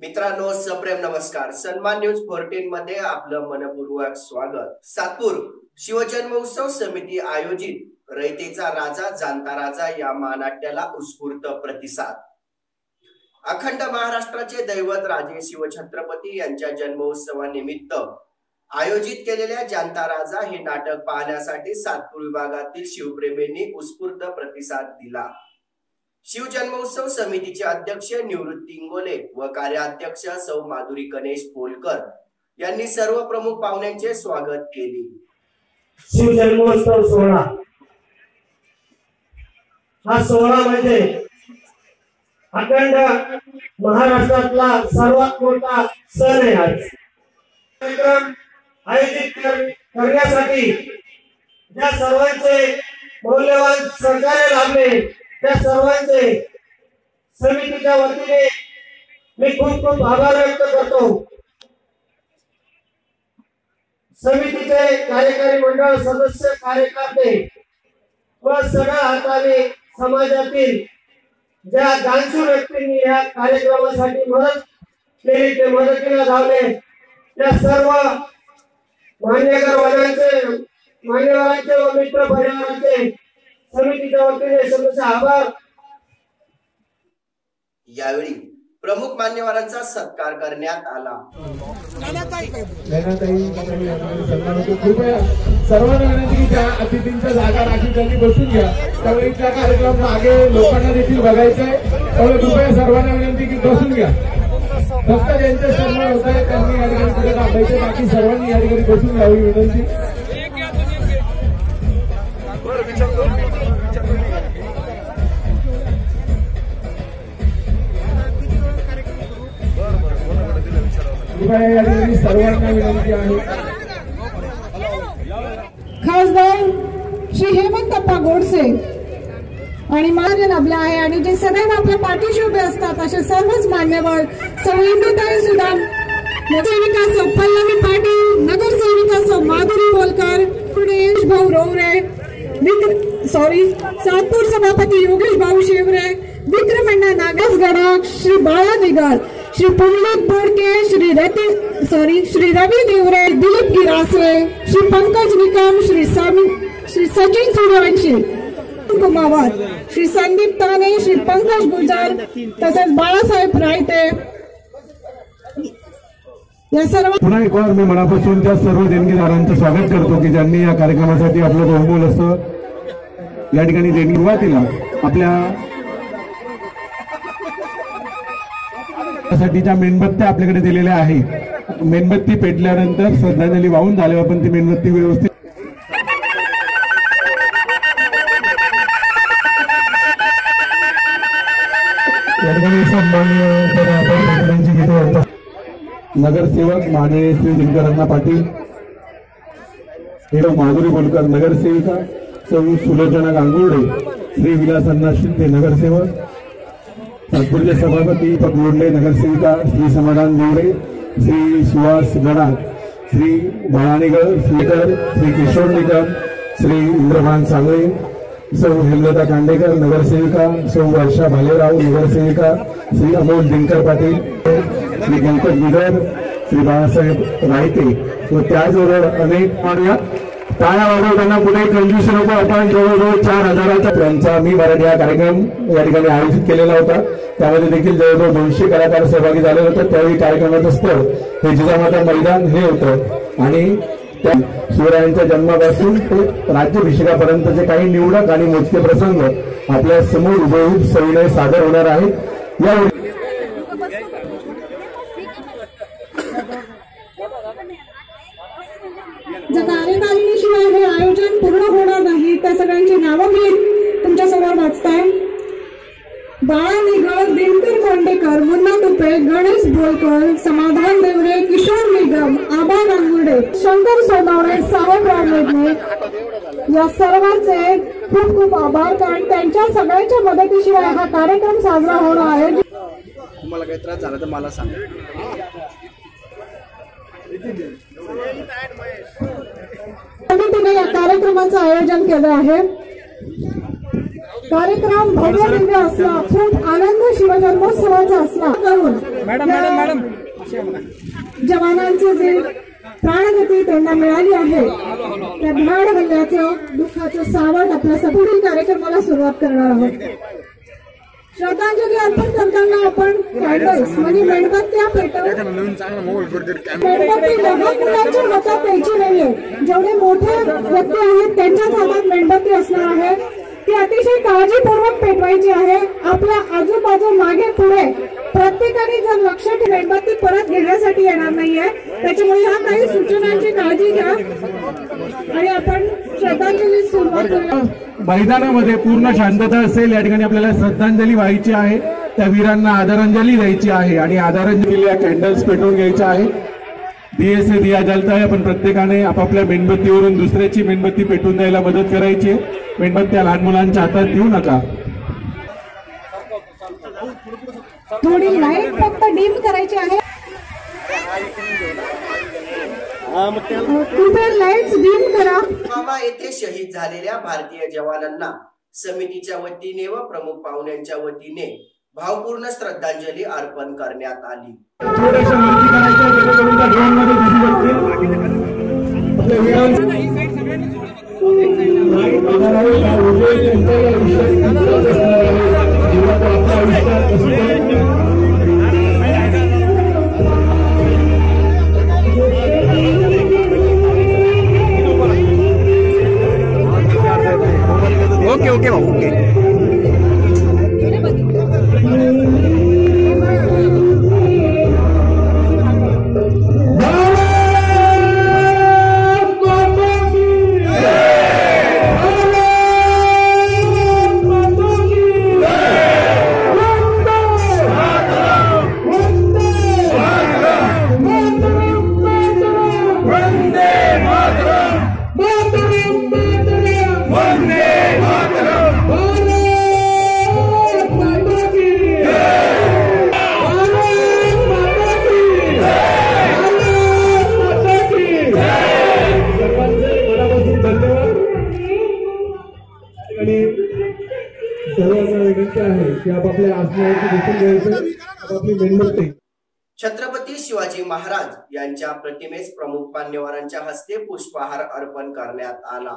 मित्रांनो सप्रेम नमस्कार. सन्मान न्यूज फोर्टीन मध्ये आपलं मनपूर्वक स्वागत. सातपूर शिवजन्मोत्सव समिती आयोजित रयतेचा राजा जाणता राजा या महानाट्याला उत्स्फूर्त प्रतिसाद. अखंड महाराष्ट्राचे दैवत राजे शिवछत्रपती यांच्या जन्मोत्सवानिमित्त आयोजित केलेल्या जाणता राजा हे नाटक पाहण्यासाठी सातपूर विभागातील शिवप्रेमींनी उत्स्फूर्त प्रतिसाद दिला. शिवजन्मोत्सव समितीचे अध्यक्ष निवृत्ती इंगोले व कार्याध्यक्ष सौ माधुरी गणेश पोलकर यांनी सर्व प्रमुख पाहुण्यांचे स्वागत केले. शिवजन्मोत्सव सोहळा. हा सोहळा म्हणजे अखंड महाराष्ट्रातला सर्वात मोठा सण आहे आज. कार्यक्रम आयोजित करण्यासाठी ज्या सर्वांचे मौल्यवान सहकार्य लाभले त्या सर्वांचे समितीच्या वतीने मी खूप खूप आभार व्यक्त करतो. समितीचे कार्यकारी मंडळ सदस्य कार्यकर्ते व सगळ्या हाताने समाजातील ज्या दानशू व्यक्तींनी या कार्यक्रमासाठी मदत केली ते मदतीला धावले. त्या सर्व मान्यवरांचे मान्यवरांचे व मित्र परिवाराचे समितीच्या वतीने सदस्य आभार. यावेळी प्रमुख मान्यवरांचा सत्कार करण्यात आला. सर्वांना विनंती की त्या अतिथींच्या जागा राखी त्यांनी बसून घ्या. त्यावेळी त्या कार्यक्रम मागे लोकांना देखील बघायचं आहे. त्यामुळे कृपया सर्वांना विनंती की बसून घ्या. फक्त ज्यांचे सन्मान होत आहे त्यांनी या ठिकाणी पुढे थांबायचे बाकी सर्वांनी या ठिकाणी बसून घ्यावी विनंती. या ठिकाणी सर्वांना विनंती आहे. खासदार श्री हेमंतप्पा गोडसे आणि मान्य लाभला आहे आणि जे सदैव आपल्या पाठीशी उभे असतात असे सर्वच मान्यवर संविधाताई सुद्धा नगरसेविका सौ पल्लवी पाटील नगरसेविका सौ माधुरी बोलकर गणेश भाऊ रोवरे विक्र सॉरी सातपूर सभापती योगेश भाऊ शेवरे विक्रमण्णा नागेश गडाख श्री बाळा निगाल श्री पुंडलिक भडके श्री रती सॉरी श्री रवी देवरे दिलीप गिरासरे श्री पंकज निकम श्री समी श्री सचिन सूर्यवंशी कुमावत श्री संदीप ताने श्री पंकज गुजर तसेच बाळासाहेब रायते. या सर्व पुन्हा एक वार मी मनापासून त्या सर्व देणगीदारांचं स्वागत करतो की ज्यांनी या कार्यक्रमासाठी आपलं बहुमोल असं या ठिकाणी देणगी सुरुवातीला आपल्या साठीच्या मेणबत्त्या आपल्याकडे दिलेल्या आहेत. मेणबत्ती पेटल्यानंतर श्रद्धांजली वाहून झाल्यावर आपण ती मेणबत्ती व्यवस्थित. नगरसेवक माननीय श्री दिनकरांना पाटील. माधुरी बोलकर नगरसेविका. सौ सुलोचना गांगुर्डे. श्री विलासन्ना शिंदे नगरसेवक. नागपूरचे सभापती दीपक नगरसेविका श्री समाधान मोरे श्री सुहास गडाख श्री भवानीगड श्रीकर श्री किशोर निकम श्री इंद्रभान सांगळे सौ हेमलता कांडेकर नगरसेविका सौ वर्षा भालेराव नगरसेविका श्री अमोल दिनकर पाटील श्री गणपत निगर श्री बाळासाहेब रायते. व त्याचबरोबर अनेक मान्य टाळ्या वाजवताना पुढे कंजूस नको आपण जवळजवळ चार हजाराचा त्यांचा मी मराठी हा कार्यक्रम या ठिकाणी आयोजित केलेला होता. त्यामध्ये देखील जवळजवळ दोनशे कलाकार सहभागी झाले होते. त्यावेळी कार्यक्रमाचं स्थळ हे जिजामाता मैदान हे होतं. आणि त्या शिवरायांच्या जन्मापासून ते राज्याभिषेकापर्यंतचे काही निवडक आणि मोजके प्रसंग आपल्यासमोर हुबेहूब सविनय सादर होणार आहेत. यावेळी जर कार्यकारिणीशिवाय हे आयोजन पूर्ण होणार नाही. त्या सगळ्यांची नावं मी तुमच्यासमोर वाचताय. बाळा निगळ दिनकर कोंडेकर मुन्ना तुपे गणेश बोलकर समाधान देवरे किशोर निगम आबा गांगुडे शंकर सोनावणे साहेबराव मेघने. या सर्वांचे खूप खूप आभार कारण त्यांच्या सगळ्यांच्या मदतीशिवाय हा कार्यक्रम साजरा होणार आहे. तुम्हाला काही त्रास झाला तर मला सांगा. समितीने या कार्यक्रमाचं आयोजन केलं आहे. कार्यक्रम भव्य दिव्य असला खूप आनंद शिवजन्मोत्सवाचा असला. करून जवानांचे जे प्राणगती त्यांना मिळाली आहे त्या धाड हल्ल्याचं दुःखाचं सावट आपल्या पुढील कार्यक्रमाला सुरुवात करणार आहोत. श्रद्धांजली अर्पण करताना आपण कॅन्डल्स म्हणजे मेणबत्त्या मेणबत्ती लहान मुलांच्या हातात द्यायची नाहीये. जेवढे मोठे व्यक्ती आहेत त्यांच्याच हातात मेणबत्ती असणार आहे. ती अतिशय काळजीपूर्वक पेटवायची आहे. आपल्या आजूबाजू मागे पुढे प्रत्येकाने जर लक्ष ठेवून मेणबत्ती परत घेण्यासाठी येणार नाहीये त्याच्यामुळे ह्या काही सूचनांची काळजी घ्या. आणि आपण श्रद्धांजली सुरुवात करूया. मैदानामध्ये पूर्ण शांतता असेल या ठिकाणी आपल्याला श्रद्धांजली व्हायची आहे. त्या वीरांना आदरांजली द्यायची आहे आणि आदरांजलीला कॅन्डल्स पेटवून घ्यायच्या आहे दिये से दिया जलता आहे आपण प्रत्येकाने आपापल्या मेणबत्तीवरून दुसऱ्याची मेणबत्ती पेटवून द्यायला मदत करायची आहे. मेणबत्त्या लहान मुलांच्या हातात देऊ नका. थोडी लाइट फक्त डीम करायची आहे. कृपया लाईट्स डीम करा. पुलवामा येथे शहीद झालेल्या भारतीय जवानांना समितीच्या वतीने व प्रमुख पाहुण्यांच्या वतीने भावपूर्ण श्रद्धांजली अर्पण करण्यात आली. थोड्याशा करायच्या जेणेकरून त्या ड्रोनमध्ये दिसू शकतील. आपल्या वीरांचं छत्रपती शिवाजी महाराज यांच्या प्रतिमेस प्रमुख मान्यवरांच्या हस्ते पुष्पहार अर्पण करण्यात आला.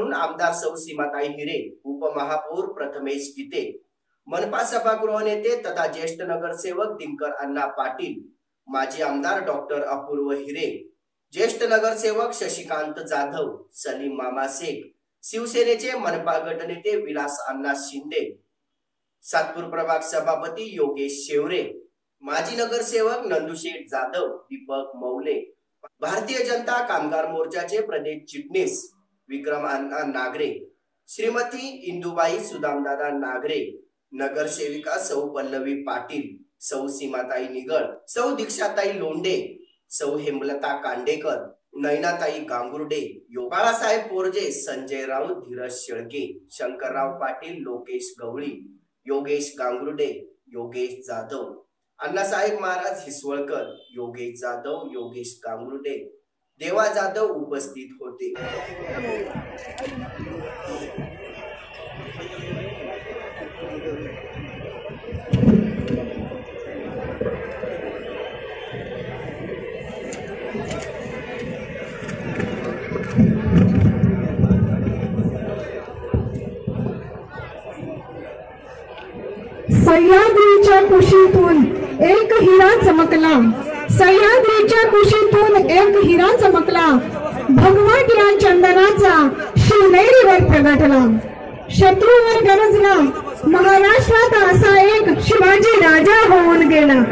म्हणून आमदार सौ सीमाताई हिरे उपमहापौर प्रथमेश गीते मनपा सभागृह नेते तथा ज्येष्ठ नगरसेवक दिनकर अण्णा पाटील माजी आमदार डॉक्टर अपूर्व हिरे ज्येष्ठ नगरसेवक शशिकांत जाधव सलीम मामा शेख शिवसेनेचे मनपा गटनेते विलास अण्णा शिंदे सातपूर प्रभाग सभापती योगेश शेवरे माजी नगरसेवक नंदुशेठ जाधव दीपक मौले भारतीय जनता कामगार मोर्चाचे प्रदेश चिटणीस विक्रम अण्णा नागरे श्रीमती इंदुबाई सुदामदादा नागरे नगरसेविका सौ पल्लवी पाटील सौ सीमाताई निगड सौ दीक्षाताई लोंडे सौ हेमलता कांडेकर नैनाताई गांगुर्डे बाळासाहेब पोरजे संजय राऊत धीरज शेळके शंकरराव पाटील लोकेश गवळी योगेश गांगुर्डे योगेश जाधव अण्णासाहेब महाराज हिसवळकर योगेश जाधव योगेश गांगुर्डे देवा जाधव उपस्थित होते. सह्याद्रीच्या कुशीतून एक हिरा चमकला. सह्याद्रीच्या कुशीतून एक हिरा चमकला. भगवान या चंदनाचा शिवनेरीवर प्रगटला शत्रूवर गरजला. महाराष्ट्रात असा एक शिवाजी राजा होऊन गेला.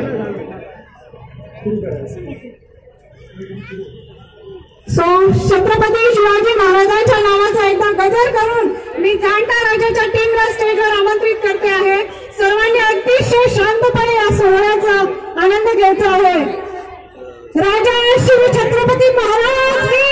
सो छत्रपती शिवाजी महाराजांच्या नावाचा एकदा गजर करून मी जाणता राजाच्या टीमला स्टेजवर आमंत्रित करते आहे. सर्वांनी अतिशय शांतपणे या सोहळ्याचा आनंद घ्यायचा आहे. राजा श्री छत्रपती महाराज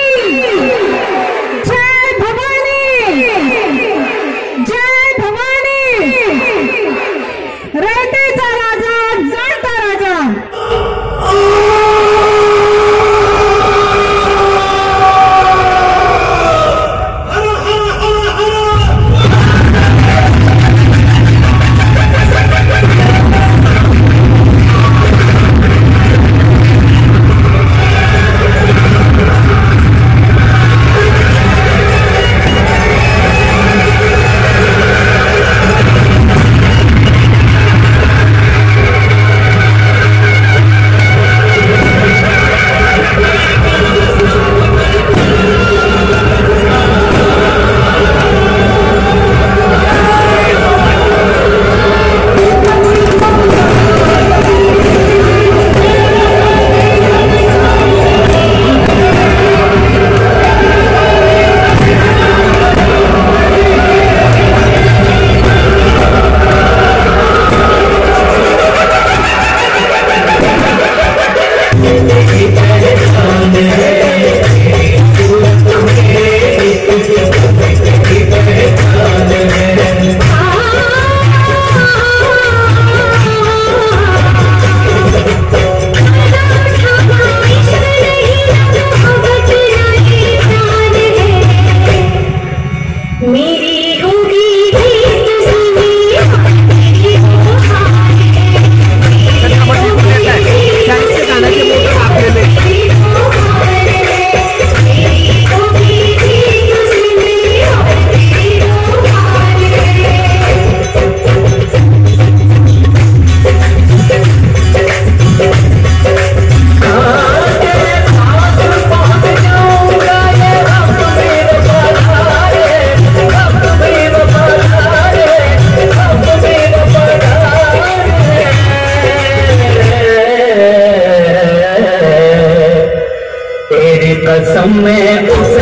कसम में उसे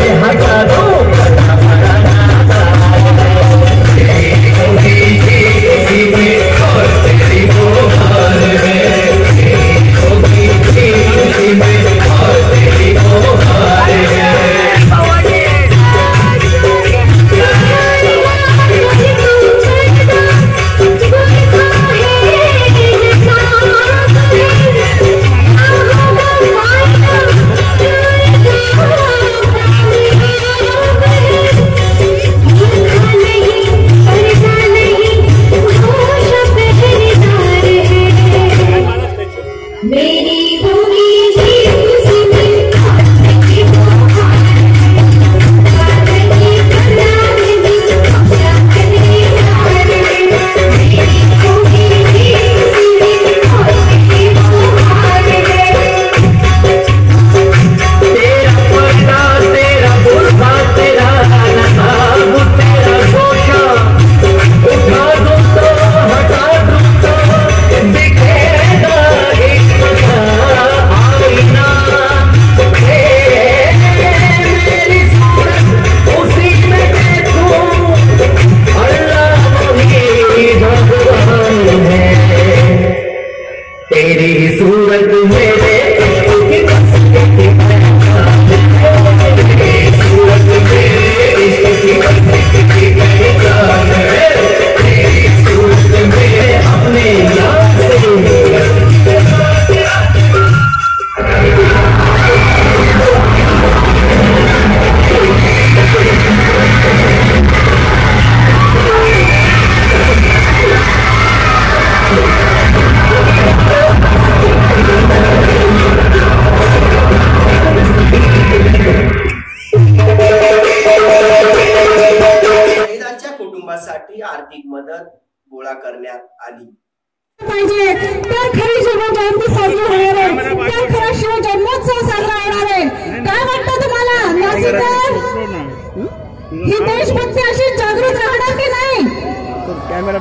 ही देशभक्ती अशी जागृत राहणार की नाही?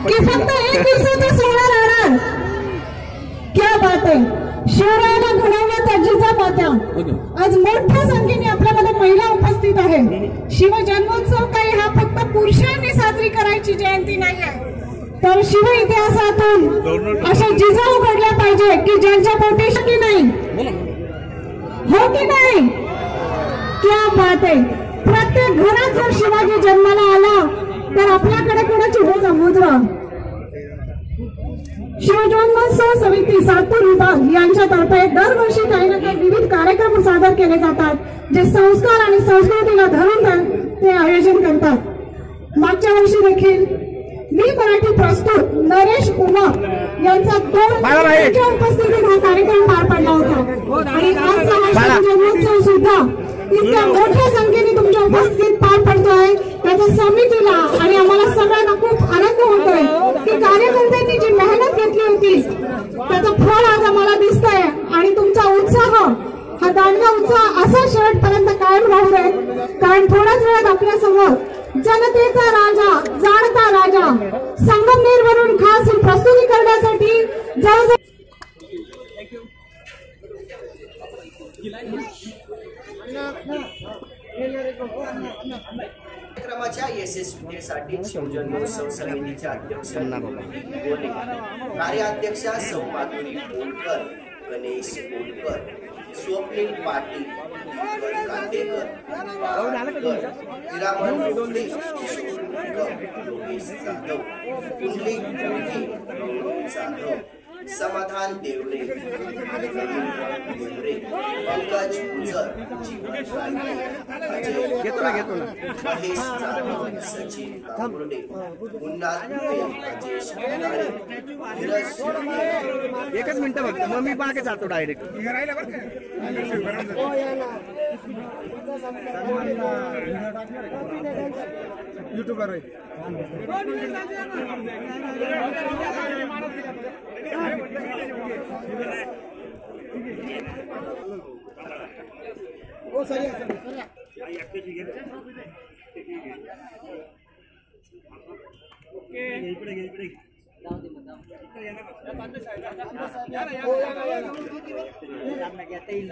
की फक्त एक दिवसाचा सोहळा राहणार? क्या बात आहे. शिवरायाला घडवलं त्याचीचा पात्या आज मोठ्या संख्येने आपल्यामध्ये महिला उपस्थित आहे शिवजन्मोत्सव काही हा फक्त पुरुषांनी साजरी करायची जयंती नाही आहे तर शिव इतिहासातून अशा जिजा उघडल्या पाहिजे की ज्यांच्या पोटी की नाही. हो की नाही? क्या बात आहे. प्रत्येक घरात जर शिवाजी जन्माला आला तर आपल्याकडे कोणाची होता मुद्रा शिवजन्मोत्सव समिती सातपूर विभाग यांच्यातर्फे दरवर्षी काही ना काही विविध कार्यक्रम सादर केले जातात जे संस्कार आणि संस्कृतीला धरून ते- ते आयोजन करतात. मागच्या वर्षी देखील मी मराठी प्रस्तुत नरेश उमा यांचा दोन उपस्थितीत हा कार्यक्रम पार पडला होता. आणि आज हा शिवजन्मोत्सव सुद्धा इतक्या मोठ्या संख्येने तुमच्या उपस्थितीत पार पडतोय. त्याच्या समितीला आणि आम्हाला सगळ्यांना खूप आनंद होतोय. की कार्यकर्त्यांनी जी मेहनत घेतली होती त्याचं फळ आज आम्हाला दिसतंय. आणि तुमचा उत्साह हा दांडगा उत्साह असा शेवटपर्यंत कायम राहू दे. कारण थोड्याच वेळात आपल्यासमोर जनतेचा राजा जाणता राजा संगमनेर वरून खास प्रस्तुती करण्यासाठी जवळजवळ कार्यक्रमाच्या यशस्वीतेसाठी शिवजन महोत्सव समितीचे अध्यक्ष गोले कार्याध्यक्षा सौमाधुरी कोलकर गणेश कोलकर स्वप्नील पाटील कांदेकर किशोर जाधव मोठी गौरव जाधव समाधान देवरे. पंकज गुजर घेतो महेश जाधव सचिन राजेश एकच मिनिटं फक्त मग मी मागे जातो डायरेक्ट ಯೂಟ್ಯೂಬರ್ ಓ ಸರಿ ಸರಿ ಯಾರ ಯಾರ ಯಾರ ಇಲ್ಲ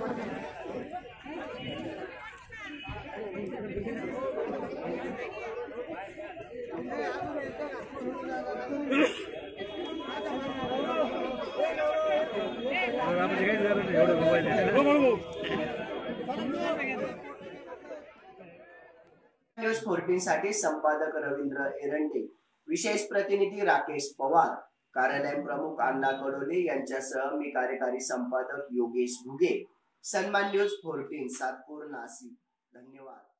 न्यूज फोर्टीन साठी संपादक रवींद्र एरंडे विशेष प्रतिनिधी राकेश पवार कार्यालय प्रमुख अण्णा कडोले यांच्यासह मी कार्यकारी संपादक योगेश घुगे सन्मान न्यूज फोर्टीन सातपूर नाशिक. धन्यवाद.